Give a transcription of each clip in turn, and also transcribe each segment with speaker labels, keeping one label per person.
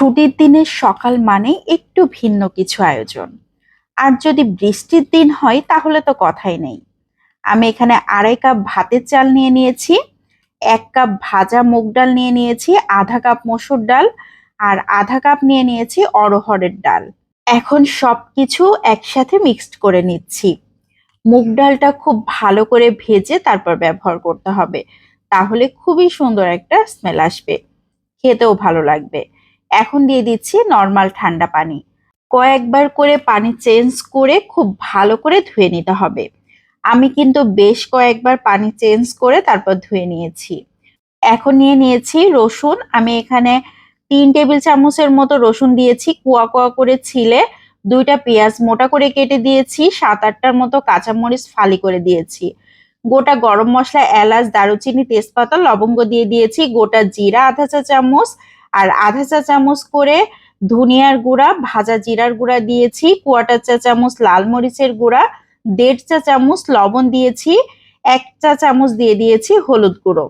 Speaker 1: ছুটির দিনের সকাল মানে একটু ভিন্ন কিছু আয়োজন। আর যদি বৃষ্টির দিন হয়, তাহলে তো কথাই নেই। আমি এখানে আড়াই কাপ ভাতের চাল নিয়ে নিয়েছি, এক কাপ ভাজা মুগ ডাল নিয়ে নিয়েছি, আধা কাপ মসুর ডাল, আর আধা কাপ নিয়ে নিয়েছি অরহরের ডাল। এখন সব কিছু একসাথে মিক্সড করে নিচ্ছি। মুগ ডালটা খুব ভালো করে ভেজে তারপর ব্যবহার করতে হবে। তাহলে খুবই সুন্দর একটা স্মেল আসবে। খেতেও ভালো লাগবে। এখন দিয়ে দিচ্ছি নর্মাল ঠান্ডা পানি। কয়েকবার করে পানি চেঞ্জ করে খুব ভালো করে ধুয়ে নিতে হবে। আমি কিন্তু বেশ কয়েকবার পানি চেঞ্জ করে তারপর ধুয়ে নিয়েছি। এখন নিয়ে নিয়েছি রসুন। আমি এখানে তিন টেবিল চামচের মতো রসুন দিয়েছি, কুয়া কুয়া করে ছিলে। দুইটা পেঁয়াজ মোটা করে কেটে দিয়েছি, সাত আটটার মতো কাঁচামরিচ ফালি করে দিয়েছি। গোটা গরম মশলা, এলাচ, দারুচিনি, তেজপাতা, লবঙ্গ দিয়ে দিয়েছি। গোটা জিরা, আধা চা চামচ আর আধা চা চামচ করে ধনিয়ার গুঁড়া, ভাজা জিরার গুঁড়া দিয়েছি কোয়াটার চা চামচ লাল মরিচের গুঁড়া, দেড় চা চামচ লবণ দিয়েছি, এক চা চামচ দিয়ে দিয়েছি হলুদ গুঁড়ো।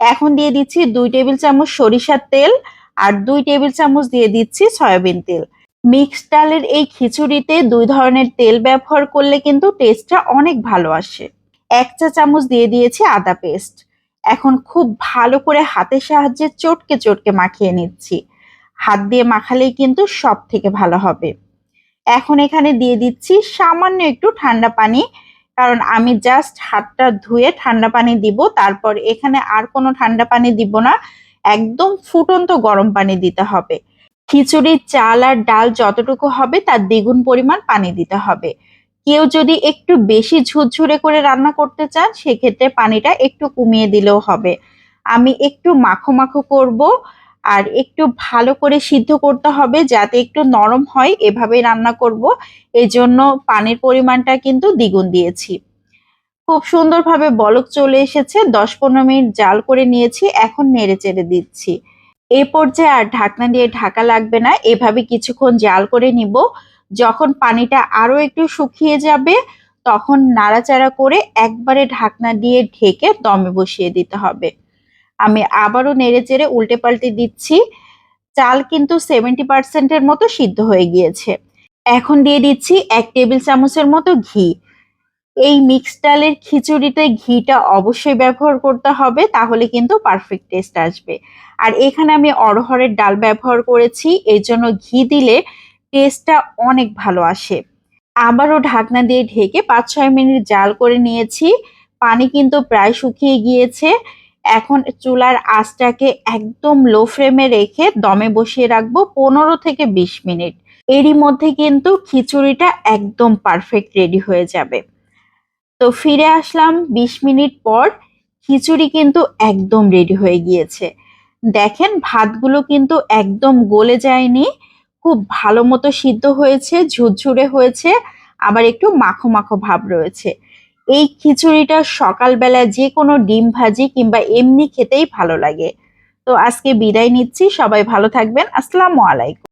Speaker 1: এখন দিয়ে দিচ্ছি দুই টেবিল চামচ সরিষার তেল আর দুই টেবিল চামচ দিয়ে দিচ্ছি সয়াবিন তেল। মিক্সড ডালের এই খিচুড়িতে দুই ধরনের তেল ব্যবহার করলে কিন্তু টেস্টটা অনেক ভালো আসে। এক চা চামচ দিয়ে দিয়েছি আদা পেস্ট এখন খুব ভালো করে হাতের সাহায্যে চটকে চটকে মাখিয়ে নিচ্ছি। হাত দিয়ে মাখালেই কিন্তু সব থেকে ভালো হবে। এখন এখানে দিয়ে দিচ্ছি সামান্য একটু ঠান্ডা পানি, কারণ আমি জাস্ট হাতটা ধুয়ে ঠান্ডা পানি দিব, তারপর এখানে আর কোনো ঠান্ডা পানি দিব না, একদম ফুটন্ত গরম পানি দিতে হবে। খিচুড়ির চাল আর ডাল যতটুকু হবে তার দ্বিগুণ পরিমাণ পানি দিতে হবে। কেউ যদি একটু বেশি ঝুরঝুরে করে রান্না করতে চান, সেক্ষেত্রে পানিটা একটু কমিয়ে দিলেও হবে। আমি একটু মাখো মাখো করব আর একটু ভালো করে সিদ্ধ করতে হবে যাতে একটু নরম হয়, এভাবেই রান্না করব। এই জন্য পানির পরিমাণটা কিন্তু দ্বিগুণ দিয়েছি। খুব সুন্দরভাবে বলক চলে এসেছে দশ পনেরো মিনিট জাল করে নিয়েছি, এখন নেড়ে চেড়ে দিচ্ছি। এ পর্যায়ে আর ঢাকনা দিয়ে ঢাকা লাগবে না, এভাবে কিছুক্ষণ জাল করে নিব। যখন পানিটা আরও একটু শুকিয়ে যাবে, তখন নাড়াচাড়া করে একবারে ঢাকনা দিয়ে ঢেকে দমে বসিয়ে দিতে হবে। আমি আবারও নেড়ে চেড়ে উল্টে পাল্টে দিচ্ছি। চাল কিন্তু সেভেন্টি পার্সেন্টের মতো সিদ্ধ হয়ে গিয়েছে। এখন দিয়ে দিচ্ছি এক টেবিল চামচের মতো ঘি। এই মিক্স ডালের খিচুড়িতে ঘিটা অবশ্যই ব্যবহার করতে হবে, তাহলে কিন্তু পারফেক্ট টেস্ট আসবে। আর এখানে আমি অরহরের ডাল ব্যবহার করেছি এই জন্য ঘি দিলে টেস্টটা অনেক ভালো আসে। আবারও ঢাকনা দিয়ে ঢেকে পাঁচ ছয় মিনিট জাল করে নিয়েছি। পানি কিন্তু প্রায় শুকিয়ে গিয়েছে। এখন চুলার আঁচটাকে একদম লো ফ্লেমে রেখে দমে বসিয়ে রাখব পনেরো থেকে বিশ মিনিট। এরই মধ্যে কিন্তু খিচুড়িটা একদম পারফেক্ট রেডি হয়ে যাবে। তো ফিরে আসলাম বিশ মিনিট পর, খিচুড়ি কিন্তু একদম রেডি হয়ে গিয়েছে। দেখেন, ভাতগুলো কিন্তু একদম গলে যায়নি। খুব ভালো মতো সিদ্ধ হয়েছে, ঝুরঝুরে হয়েছে, আবার একটু মাখো মাখো ভাব রয়েছে। এই খিচুড়িটা সকালবেলা যে কোনো ডিম ভাজি কিংবা এমনি খেতেই ভালো লাগে। তো আজকে বিদায় নিচ্ছি, সবাই ভালো থাকবেন, আসসালামু আলাইকুম।